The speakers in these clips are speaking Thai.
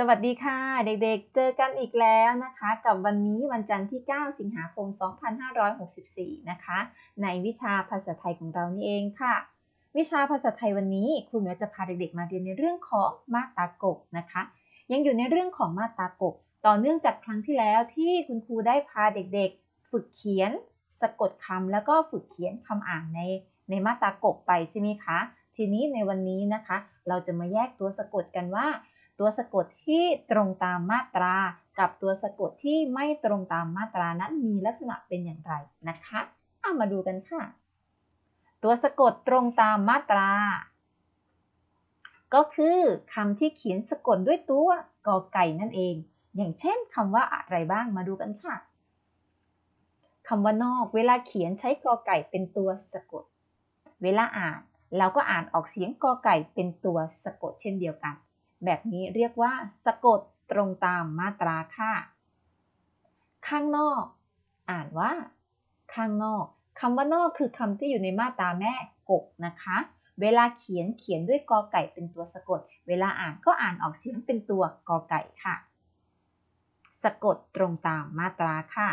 สวัสดีค่ะ เด็กๆ เจอกันอีกแล้วนะคะ กับวันนี้วันจันทร์ที่ 9 สิงหาคม 2564 นะคะ ในวิชาภาษาไทยของเรานี่เองค่ะ วิชาภาษาไทยวันนี้ครูเหมียวจะพาเด็กๆ มาเรียนในเรื่องของมาตากบนะคะ ยังอยู่ในเรื่องของมาตากบ ต่อเนื่องจากครั้งที่แล้วที่คุณครูได้พาเด็กๆ ฝึกเขียน สะกดคำแล้วก็ฝึกเขียนคำอ่านในในมาตากบไปใช่ไหมคะ ทีนี้ในวันนี้นะคะ เราจะมาแยกตัวสะกดกันว่า ตัวสะกดที่ตรงตามมาตรา กับตัวสะกดที่ไม่ตรงตามมาตรานั้นมีลักษณะเป็นอย่างไรนะคะเอามาดูกันค่ะ ตัวสะกดตรงตามมาตรา ก็คือคำที่เขียนสะกดด้วยตัวกอไก่นั่นเอง อย่างเช่นคำว่าอะไรบ้างมาดูกันค่ะคำว่านอกเวลาเขียนใช้กอไก่เป็นตัวสะกด เวลาอ่านเราก็อ่านออกเสียงกอไก่เป็นตัวสะกดเช่นเดียวกัน แบบนี้เรียกว่า สะกดตรงตามมาตราค่ะ ข้างนอก อ่านว่า ข้างนอกคำว่านอกคือคำที่อยู่ในมาตราแม่กกนะคะ เวลาเขียนเขียนด้วยกอไก่เป็นตัวสะกด เวลาอ่านก็อ่านออกเสียงเป็นตัวกอไก่ค่ะ สะกดตรงตามมาตราค่ะ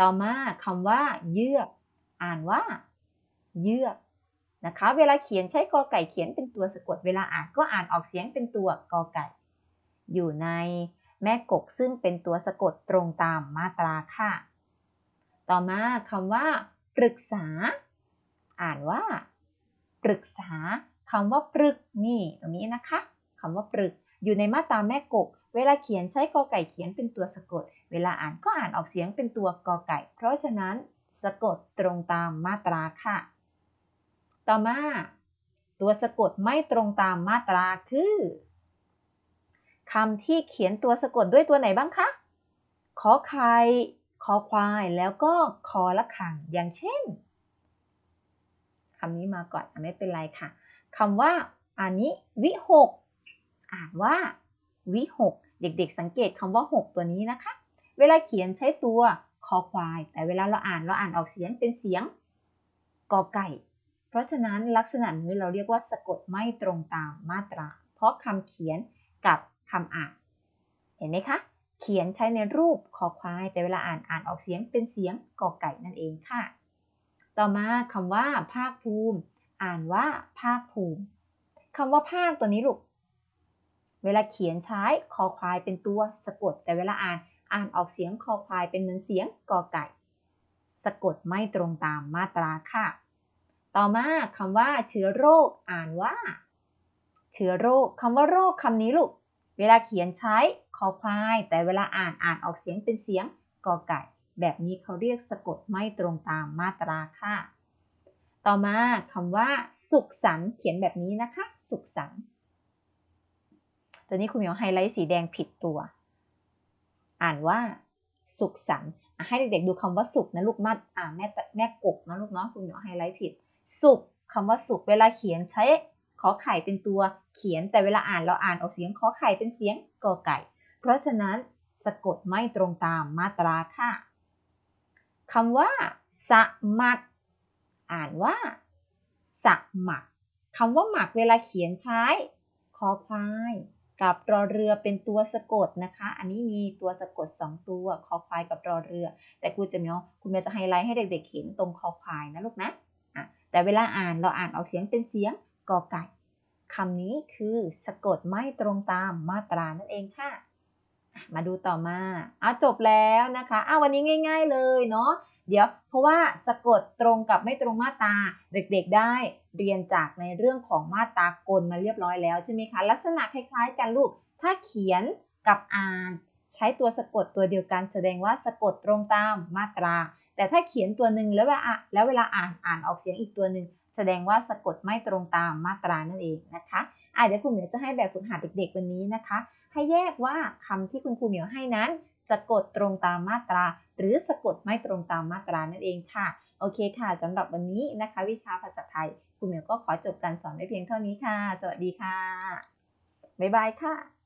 ต่อมาคำว่า เยือก อ่านว่า เยือก นะคะ เวลาเขียนใช้กอไก่เขียนเป็นตัวสะกด เวลาอ่านก็อ่านออกเสียงเป็นตัวกอไก่ อยู่ในแม่กกซึ่งเป็นตัวสะกดตรงตามมาตราค่ะ ต่อมาคำว่า ปรึกษา อ่านว่า ปรึกษาคำว่าปรึกนี่ตรงนี้นะคะคำว่าปรึก อยู่ในมาตราแม่กก เวลาเขียนใช้กอไก่เขียนเป็นตัวสะกด เวลาอ่านก็อ่านออกเสียงเป็นตัวกอไก่ เพราะฉะนั้นสะกดตรงตามมาตราค่ะ ต่อมา ตัวสะกดไม่ตรงตามมาตราคือคำที่เขียนตัวสะกดด้วยตัวไหนบ้างคะ ขอไข่คอควายแล้วก็คอละขัง อย่างเช่นคำนี้มาก่อนไม่เป็นไรค่ะคำว่าอันนี้วิหกอ่านว่าวิหกเด็กๆสังเกตคำว่า 6 ตัวนี้นะคะ เวลาเขียนใช้ตัวคอควาย แต่เวลาเราอ่านเราอ่านออกเสียงเป็นเสียงกอไก่ เพราะฉะนั้นลักษณะนี้เราเรียกว่าสะกดไม่ตรงตามมาตรา เพราะคำเขียนกับคำอ่าน เห็นไหมคะ เขียนใช้ในรูปคอควาย แต่เวลาอ่านอ่านออกเสียงเป็นเสียงกอไก่นั่นเองค่ะ ต่อมาคำว่า ภาคภูมิ อ่านว่าภาคภูมิคำว่าภาคตัวนี้ลูก เวลาเขียนใช้คอควายเป็นตัวสะกด แต่เวลาอ่านอ่านออกเสียงคอควายเป็นเหมือนเสียงกอไก่ สะกดไม่ตรงตามมาตราค่ะ ต่อมาคำว่าเชื้อโรคอ่านว่า เชื้อโรคคำว่าโรคคำนี้ลูก เวลาเขียนใช้คอควาย แต่เวลาอ่านอ่านออกเสียงเป็นเสียงกอไก่ แบบนี้เขาเรียกสะกดไม่ตรงตามมาตราค่ะ ต่อมาคำว่า สุขสันต์เขียนแบบนี้นะคะ สุขสันต์ตัวนี้คุณเหมียวไฮไลท์สีแดงผิดตัว อ่านว่า สุขสันต์ให้เด็กๆดูคำว่าสุขนะลูกมาอ่าแม่แม่กกนะลูกเนาะคุณเหมียวไฮไลท์ผิด สุขคำว่าสุขเวลาเขียนใช้ขอไข่เป็นตัวเขียนแต่เวลาอ่านเราอ่านออกเสียงขอไข่เป็นเสียงกอไก่ เพราะฉะนั้นสะกดไม่ตรงตามมาตราค่ะคำว่า สมัคร อ่านว่า สมัครคำว่าหมักเวลาเขียนใช้ คอควายกับรอเรือเป็นตัวสะกดนะคะ อันนี้มีตัวสะกด 2 ตัว คอควายกับรอเรือ แต่ครูจะมีคุณเมย์จะไฮไลท์ให้เด็กๆเห็นตรงคอควายนะลูกนะ แต่เวลาอ่านเราอ่านออกเสียงเป็นเสียงกอไก่คำนี้คือสะกดไม่ตรงตามมาตรานั่นเองค่ะ มาดูต่อมาเอาจบแล้วนะคะอ้าวันนี้ง่าย ๆเลยเนาะเดี๋ยวเพราะว่าสะกดตรงกับไม่ตรงมาตราเด็กๆได้เรียนจากในเรื่องของมาตรากลมาเรียบร้อยแล้วใช่ไหมคะลักษณะคล้ายๆ กันลูก ถ้าเขียนกับอ่าน ใช้ตัวสะกดตัวเดียวกัน แสดงว่าสะกดตรงตามมาตรา แต่ถ้าเขียนตัวหนึ่งแล้วเวลาแล้วเวลาอ่านอ่านออกเสียงอีกตัวหนึ่งแสดงว่าสะกดไม่ตรงตามมาตรานั่นเองนะคะอะเดี๋ยวคุณเหมียวจะให้แบบฝึกหัดเด็ก ๆ วันนี้นะคะ ให้แยกว่าคำที่คุณครูเหมียวให้นั้น สะกดตรงตามมาตรา หรือสะกดไม่ตรงตามมาตรานั่นเองค่ะ โอเคค่ะสำหรับวันนี้นะคะ วิชาภาษาไทย คุณเหมียวก็ขอจบการสอนไว้เพียงเท่านี้ค่ะ สวัสดีค่ะบ๊ายบายค่ะ